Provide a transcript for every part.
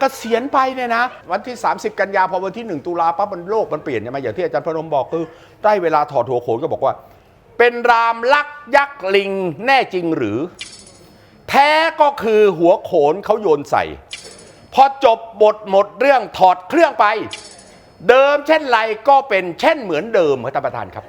เกษียณไปเนี่ยนะ วันที่ 30 กันยาพอวันที่ 1 ตุลาปั๊บมันโลกมันเปลี่ยนใช่ไหมอย่างที่อาจารย์พนมบอกคือได้เวลาถอดหัวโขนก็บอกว่า เป็นรามลักยักษ์ลิงแน่จริงหรือ แท้ก็คือหัวโขนเขาโยนใส่ พอจบบทหมดเรื่องถอดเครื่องไป เดิมเช่นไรก็เป็นเช่นเหมือนเดิมครับท่านประธานครับ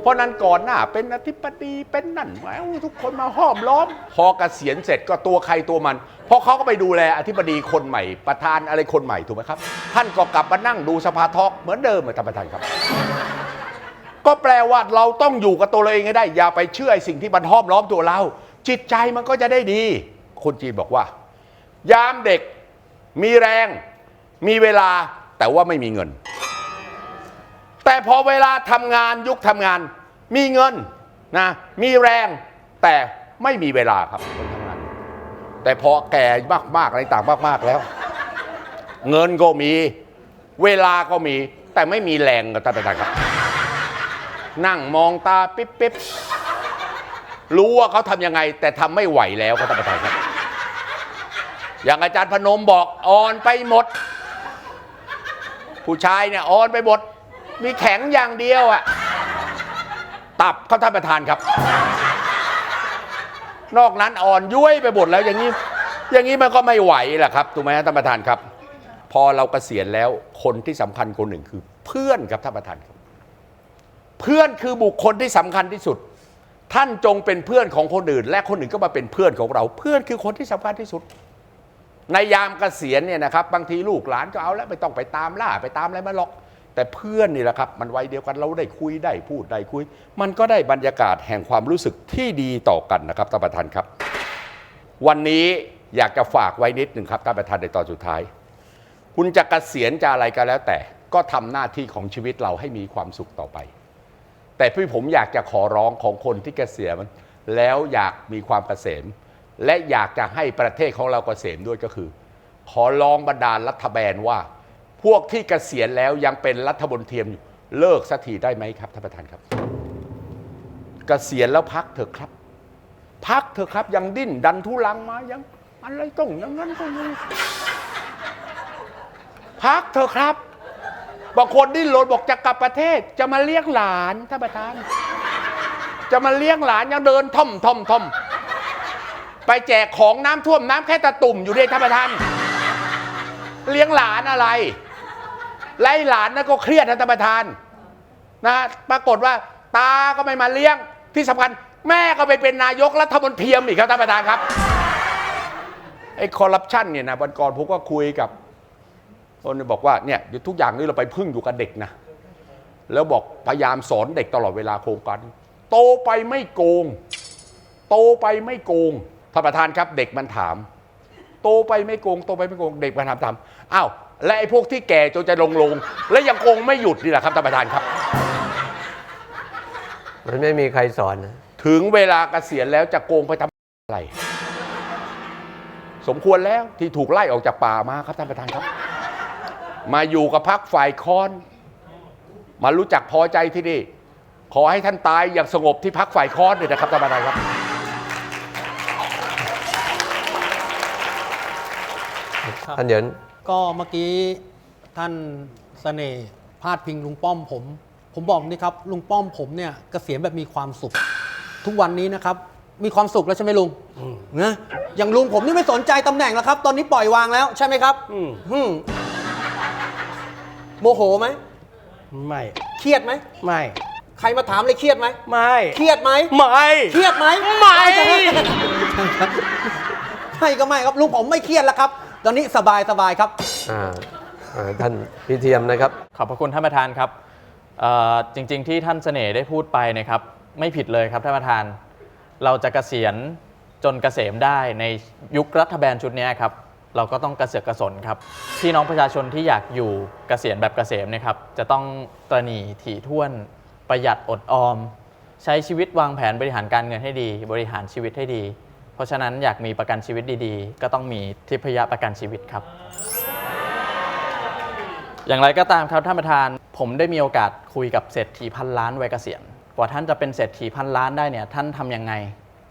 เพราะนั้นก่อนหน้าเป็นอธิบดีเป็นนั่นแหวทุกคนมาห้อมล้อม พอเกษียณเสร็จก็ตัวใครตัวมัน เพราะเขาก็ไปดูแลอธิบดีคนใหม่ ประธานอะไรคนใหม่ถูกไหมครับ ท่านก็กลับมานั่งดูสภาทอกเหมือนเดิมเหมือนท่านประธานครับ ก็แปลว่าเราต้องอยู่กับตัวเราเองให้ได้ อย่าไปเชื่อไอ้สิ่งที่มันห้อมล้อมตัวเรา จิตใจมันก็จะได้ดี คนจีนบอกว่า ยามเด็กมีแรง มีเวลาแต่ว่าไม่มีเงิน แต่พอเวลาทำงานยุคทำงาน มีเงินนะมีแรงแต่ไม่มีเวลาครับคนทำงาน แต่พอแก่มากๆอะไรต่างมากๆแล้ว เงินก็มี เวลาก็มี แต่ไม่มีแรงกับท่านประธานครับ นั่งมองตาปิ๊บปิ๊บรู้ว่าเขาทำยังไง แต่ทำไม่ไหวแล้วครับท่านประธานครับ อย่างอาจารย์พนมบอกอ่อนไปหมด ผู้ชายเนี่ยอ่อนไปหมด มีแข็งอย่างเดียวอะตับเขาท่านประธานครับ นอกนั้นอ่อนย้วยไปหมดแล้วอย่างนี้ อย่างนี้มันก็ไม่ไหวแหละครับถูกไหมท่านประธานครับ พอเราเกษียณแล้วคนที่สำคัญคนหนึ่งคือ เพื่อนครับท่านประธานครับ เพื่อนคือบุคคลที่สำคัญที่สุด ท่านจงเป็นเพื่อนของคนอื่น และคนอื่นก็มาเป็นเพื่อนของเรา เพื่อนคือคนที่สำคัญที่สุด ในยามเกษียณเนี่ยนะครับ บางทีลูกหลานก็เอาแล้วไม่ต้องไปตามล่าไปตามอะไรมาหรอก แต่เพื่อนนี่แหละครับมันวัยเดียวกันเราได้คุยได้พูดได้คุย มันก็ได้บรรยากาศแห่งความรู้สึกที่ดีต่อกันนะครับท่านประธานครับ วันนี้อยากจะฝากไว้นิดหนึ่งครับท่านประธานในตอนสุดท้าย คุณจะเกษียณจะอะไรก็แล้ว แต่ก็ทำหน้าที่ของชีวิตเราให้มีความสุขต่อไป แต่พี่ผมอยากจะขอร้องของคนที่เกษียณแล้วอยากมีความเกษม และอยากจะให้ประเทศของเราเกษมด้วยก็คือ ขอร้องบรรดาลรัฐบาลว่า พวกที่เกษียณแล้วยังเป็นรัฐบนเทียมอยู่เลิกสักทีได้ไหมครับท่านประธานครับ เกษียณแล้วพักเถอะครับ พักเถอะครับยังดิ้นดันทุลังมายังอะไรต้องอย่างนั้นต้องอย่งนี้พักเถอะครับบางคนดิ้นรนบอกจะกลับประเทศ จะมาเลี้ยงหลานท่านประธาน จะมาเลี้ยงหลานยังเดินท่อมท่อมท่อมไปแจกของน้ำท่วมน้ำแค่ตะตุ่มอยู่ด้วยท่านประธาน เลี้ยงหลานอะไร ไล่หลานนั่นก็เครียดนะท่านประธานนะปรากฏว่าตาก็ไม่มาเลี้ยงที่สำคัญแม่ก็ไปเป็นนายกรัฐมนตรีอีกครับท่านประธานครับไอ้คอร์รัปชันเนี่ยนะวันก่อนผมก็คุยกับคนบอกว่าเนี่ยทุกอย่างนี้เราไปพึ่งอยู่กับเด็กนะแล้วบอกพยายามสอนเด็กตลอดเวลาโครงการ โตไปไม่โกง โตไปไม่โกงท่านประธานครับ เด็กมันถาม โตไปไม่โกง โตไปไม่โกง เด็กมันถามถามอ้าว และไอ้พวกที่แก่จนจะลงลง และยังโกงไม่หยุดนี่แหละครับท่านประธานครับ มันไม่มีใครสอนนะถึงเวลาเกษียณแล้วจะโกงไปทำอะไร สมควรแล้วที่ถูกไล่ออกจากป่ามาครับท่านประธานครับ มาอยู่กับพักฝ่ายค้อน มารู้จักพอใจที่นี่ ขอให้ท่านตายอย่างสงบที่พักฝ่ายค้อนเลยนะครับท่านประธานครับ ท่านเหยิน ก็เมื่อกี้ท่านเสน่ห์พาดพิงลุงป้อมผม ผมบอกนี่ครับลุงป้อมผมเนี่ยเกษียณแบบมีความสุข ทุกวันนี้นะครับ มีความสุขแล้วใช่ไหมลุงนะอย่างลุงผมนี่ไม่สนใจตำแหน่งแล้วครับ ตอนนี้ปล่อยวางแล้วใช่ไหมครับอืมโมโหไหมไม่ เครียดไหมไม่ ใครมาถามเลยเครียดไหมไม่ เครียดไหม ไม่ เครียดไหมไม่ไม่ก็ไม่ครับลุงผมไม่เครียดแล้วครับ ตอนนี้สบายสบายครับ อ่าอ่าท่านพิเทียมนะครับ ขอบพระคุณท่านประธานครับเอ่อจริงๆที่ท่านเสน่ห์ได้พูดไปนะครับ ไม่ผิดเลยครับท่านประธาน เราจะเกษียณจนเกษมได้ในยุครัฐบาลชุดเนี้ยครับ เราก็ต้องกระเสือกกระสนครับพี่น้องประชาชนที่อยากอยู่เกษียณแบบเกษมเนะครับ จะต้องตระหนี่ถี่ถ้วนประหยัดอดออม ใช้ชีวิตวางแผนบริหารการเงินให้ดี บริหารชีวิตให้ดี เพราะฉะนั้นอยากมีประกันชีวิตดีๆ ก็ต้องมีทิพยประกันชีวิตครับ อย่างไรก็ตามครับท่านประธาน ผมได้มีโอกาสคุยกับเศรษฐีพันล้านวัยเกษียณ กว่าท่านจะเป็นเศรษฐีพันล้านได้เนี่ยท่านทำยังไง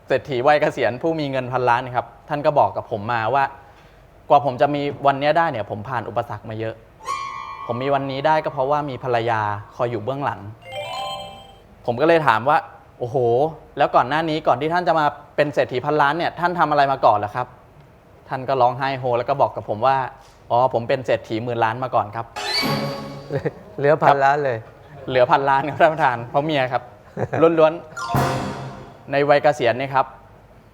เศรษฐีวัยเกษียณผู้มีเงินพันล้านเนยครับ ท่านก็บอกกับผมมาว่า กว่าผมจะมีวันนี้ได้เนี่ยผมผ่านอุปสรรคมาเยอะ ผมมีวันนี้ได้ก็เพราะว่ามีภรรยาคอยอยู่เบื้องหลัง ผมก็เลยถามว่า โอ้โห แล้วก่อนหน้านี้ก่อนที่ท่านจะมาเป็นเศรษฐีพันล้านเนี่ยท่านทำอะไรมาก่อนล่ะครับ ท่านก็ร้องไห้โฮ แล้วก็บอกกับผมว่า อ๋อผมเป็นเศรษฐีหมื่นล้านมาก่อนครับ เหลือพันล้านเลย เหลือพันล้านครับท่านประธานเพราะเมียครับล้วนๆ ในวัยเกษียณเนี่ยครับ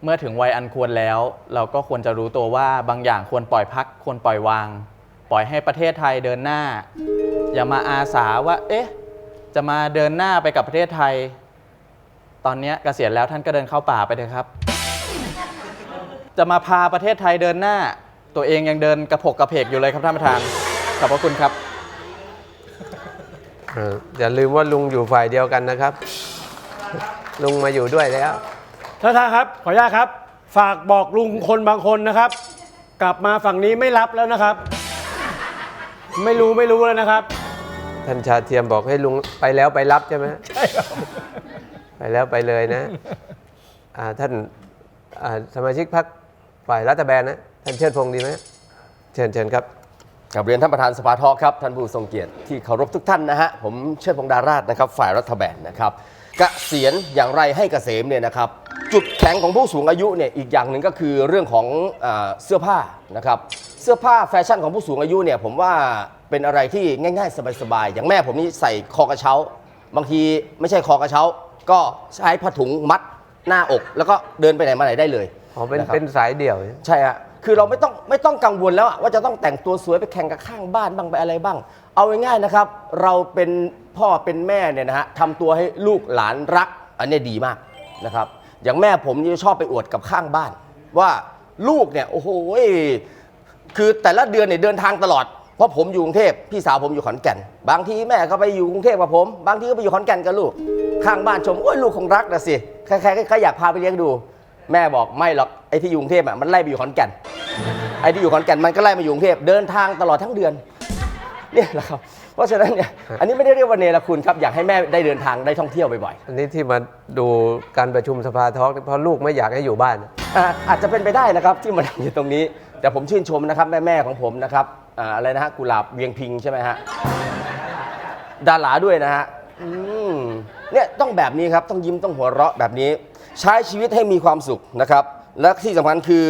เมื่อถึงวัยอันควรแล้ว เราก็ควรจะรู้ตัวว่าบางอย่างควรปล่อยพักควรปล่อยวาง ปล่อยให้ประเทศไทยเดินหน้า อย่ามาอาสาว่า เอ๊ะ จะมาเดินหน้าไปกับประเทศไทย ตอนเนี้ยเกษียณแล้วท่านก็เดินเข้าป่าไปเถอะครับ จะมาพาประเทศไทยเดินหน้า ตัวเองยังเดินกระผกกระเพกอยู่เลยครับท่านประธาน ขอบพระคุณครับ เอออย่าลืมว่าลุงอยู่ฝ่ายเดียวกันนะครับ ลุงมาอยู่ด้วยแล้ว ท่านท่านครับ ขออนุญาตครับ ฝากบอกลุงคนบางคนนะครับ กลับมาฝั่งนี้ไม่รับแล้วนะครับ ไม่รู้ไม่รู้แล้วนะครับ ท่านชาเทียมบอกให้ลุงไปแล้วไปรับใช่ไหมใช่ครับไป แล้วไปเลยนะอ่าท่านอ่าสมาชิกพรรคฝ่ายรัฐบาลนะท่านเชิดพงศ์ดีไหมเชิญเชิญครับกับเรียนท่านประธานสภาทอล์กครับท่านผู้ทรงเกียรติที่เคารพทุกท่านนะฮะผมเชิดพงษ์ดาราชนะครับ ฝ่ายรัฐบาลนะครับเกษียณอย่างไรให้เกษมเนี่ยนะครับ จุดแข็งของผู้สูงอายุเนี่ยอีกอย่างหนึ่งก็คือเรื่องของอาเสื้อผ้านะครับ เสื้อผ้าแฟชั่นของผู้สูงอายุเนี่ยผมว่าเป็นอะไรที่ง่าย ๆ สบายๆอย่างแม่ผมนี่ใส่คอกระเช้า บางทีไม่ใช่คอกระเช้า ก็ใช้ผ้าถุงมัดหน้าอก แล้วก็เดินไปไหนมาไหนได้เลย อ๋อเป็นนะครับ เป็นสายเดี่ยว ใช่ฮะ คือเราไม่ต้องไม่ต้องกังวลแล้วอะว่าจะต้องแต่งตัวสวยไปแข่งกับข้างบ้านบ้างไปอะไรบ้าง เอาง่ายๆนะครับ เราเป็นพ่อเป็นแม่เนี่ยนะฮะทำตัวให้ลูกหลานรัก อันเนี้ยดีมากนะครับ อย่างแม่ผมนี่ชอบไปอวดกับข้างบ้าน ว่าลูกเนี่ยโอ้โหคือแต่ละเดือนเนี่ยเดินทางตลอด เพราะผมอยู่กรุงเทพพี่สาวผมอยู่ขอนแก่น บางทีแม่ก็ไปอยู่กรุงเทพกับผม บางทีก็ไปอยู่ขอนแก่นกับลูก ข้างบ้านชมโอ้ยลูกคงรักนะสิใครๆก็อยากพาไปเลี้ยงดู แม่บอกไม่หรอกไอ้ที่อยู่กรุงเทพอะมันไล่ไปอยู่ขอนแก่นไอ้ที่อยู่ขอนแก่นมันก็ไล่มาอยู่กรุงเทพเดินทางตลอดทั้งเดือนเนี่ยแหละครับ เพราะฉะนั้นเนี่ยอันนี้ไม่ได้เรียกว่าเนรคุณครับอยากให้แม่ได้เดินทางได้ท่องเที่ยวบ่อยอันนี้ที่มาดูการประชุมสภาทอล์กเพราะลูกไม่อยากให้อยู่บ้าน ๆอ่าอาจจะเป็นไปได้นะครับที่มันอยู่ตรงนี้ แต่ผมชื่นชมนะครับแม่ๆของผมนะครับอ่าอะไรนะฮะกุหลาบเวียงพิงใช่ไหมฮะดาราด้วยนะฮะอืม เนี่ยต้องแบบนี้ครับต้องยิ้มต้องหัวเราะแบบนี้ ใช้ชีวิตให้มีความสุขนะครับ และที่สำคัญคือ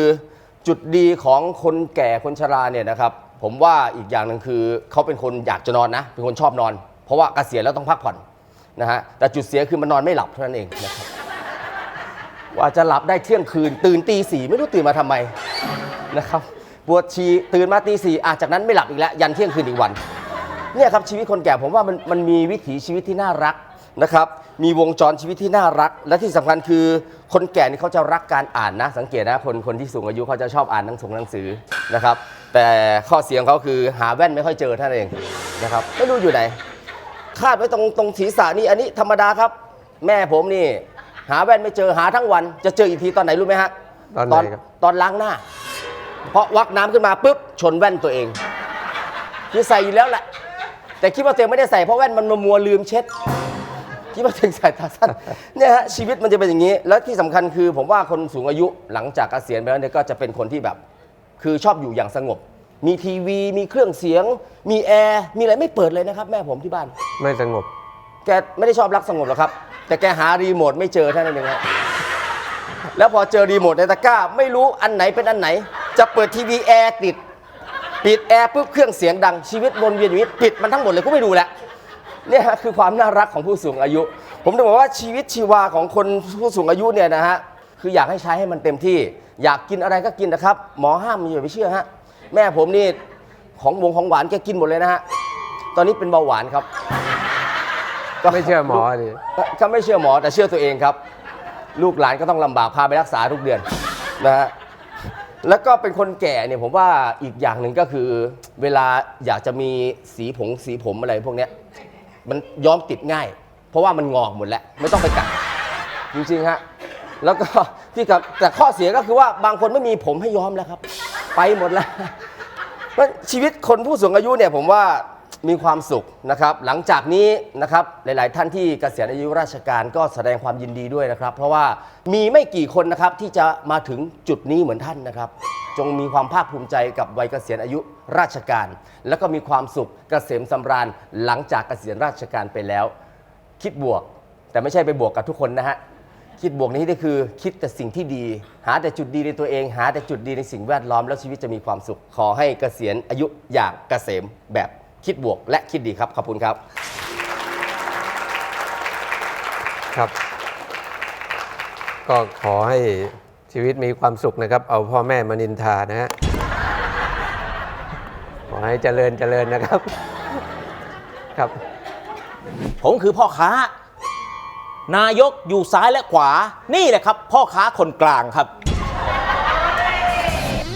จุดดีของคนแก่คนชราเนี่ยนะครับ ผมว่าอีกอย่างหนึ่งคือเขาเป็นคนอยากจะนอนนะเป็นคนชอบนอน เพราะว่าเกษียณแล้วต้องพักผ่อนนะฮะแต่จุดเสียคือมันนอนไม่หลับเท่านั้นเองนะครับว่าจะหลับได้เที่ยงคืน ตื่นตีสี่ไม่รู้ตื่นมาทำไมนะครับปวดฉี่ตื่นมาตีสี่อาจากนั้นไม่หลับอีกแล้วยันเที่ยงคืนอีกวันเนี่ยครับชีวิตคนแก่ผมว่ามันมันมีวิถีชีวิตที่น่ารัก นะครับ มีวงจรชีวิตที่น่ารัก และที่สำคัญคือคนแก่นี่เขาจะรักการอ่านนะ สังเกตนะคนคนที่สูงอายุเขาจะชอบอ่านหนังสงหนังสือนะครับ แต่ข้อเสียของเขาคือหาแว่นไม่ค่อยเจอเท่านนเองนะครับไม่รู้อยู่ไหน คาดไว้ตรงตรงศีรษะนี่อันนี้ธรรมดาครับ แม่ผมนี่ หาแว่นไม่เจอหาทั้งวัน จะเจออีกทีตอนไหนรู้ไหมฮะตอนไหนครับ ตอนล้างหน้า เพราะวักน้ำขึ้นมาปุ๊บชนแว่นตัวเองคือใส่อยู่แล้วแหละแต่คิดว่าตัวเองไม่ได้ใส่เพราะแว่นมันมัวๆลืมเช็ด คิดว่าตัวเองใส่ตาสั้นเนี่ยฮะชีวิตมันจะเป็นอย่างนี้ แล้วที่สำคัญคือผมว่าคนสูงอายุหลังจากเกษียณไปแล้วเนี่ยก็จะเป็นคนที่แบบ คือชอบอยู่อย่างสงบ มีทีวี มีเครื่องเสียง มีแอร์ มีอะไรไม่เปิดเลยนะครับ แม่ผมที่บ้าน ไม่สงบ แกไม่ได้ชอบรักสงบหรอกครับ แต่แกหารีโมทไม่เจอเท่านั้นเองครับแล้วพอเจอรีโมทในตะกร้า ไม่รู้อันไหนเป็นอันไหน จะเปิดทีวีแอร์ติด ปิดแอร์ปุ๊บเครื่องเสียงดังชีวิตวนเวียนอยู่นี้ปิดมันทั้งหมดเลยก็ไม่ดูแล้ว เนี่ยฮะคือความน่ารักของผู้สูงอายุ ผมจะบอกว่าชีวิตชีวาของคนผู้สูงอายุเนี่ยนะฮะคืออยากให้ใช้ให้มันเต็มที่ อยากกินอะไรก็กินนะครับ หมอห้ามอย่าไปเชื่อฮะแม่ผมนี่ของวงของหวานแกกินหมดเลยนะฮะตอนนี้เป็นเบาหวานครับก็ไม่เชื่อหมอดิก็ไม่เชื่อหมอแต่เชื่อตัวเองครับ ลูกหลานก็ต้องลำบากพาไปรักษาทุกเดือนนะฮะแล้วก็เป็นคนแก่เนี่ยผมว่าอีกอย่างหนึ่งก็คือ เวลาอยากจะมีสีผงสีผมอะไรพวกเนี้ย มันย้อมติดง่าย เพราะว่ามันงอกหมดแล้ว ไม่ต้องไปกัดจริงๆฮะแล้วก็ที่กับแต่ข้อเสียก็คือว่าบางคนไม่มีผมให้ย้อมแล้วครับ ไปหมดแล้วชีวิตคนผู้สูงอายุเนี่ยผมว่า มีความสุขนะครับ หลังจากนี้นะครับหลาย ๆ ท่านที่เกษียณอายุราชการก็แสดงความยินดีด้วยนะครับ เพราะว่ามีไม่กี่คนนะครับที่จะมาถึงจุดนี้เหมือนท่านนะครับ จงมีความภาคภูมิใจกับวัยเกษียณอายุราชการ แล้วก็มีความสุขเกษมสำราญ หลังจากเกษียณราชการไปแล้ว คิดบวก แต่ไม่ใช่ไปบวกกับทุกคนนะฮะคิดบวกนี้ก็คือคิดแต่สิ่งที่ดี หาแต่จุดดีในตัวเอง หาแต่จุดดีในสิ่งแวดล้อมแล้วชีวิตจะมีความสุข ขอให้เกษียณอายุอย่างเกษมแบบ คิดบวกและคิดดีครับ ขอบคุณครับ ครับ ก็ขอให้ชีวิตมีความสุขนะครับ เอาพ่อแม่มานินทานะฮะ ขอให้เจริญเจริญนะครับ ครับ ผมคือพ่อค้า นายกอยู่ซ้ายและขวา นี่แหละครับ พ่อค้าคนกลางครับ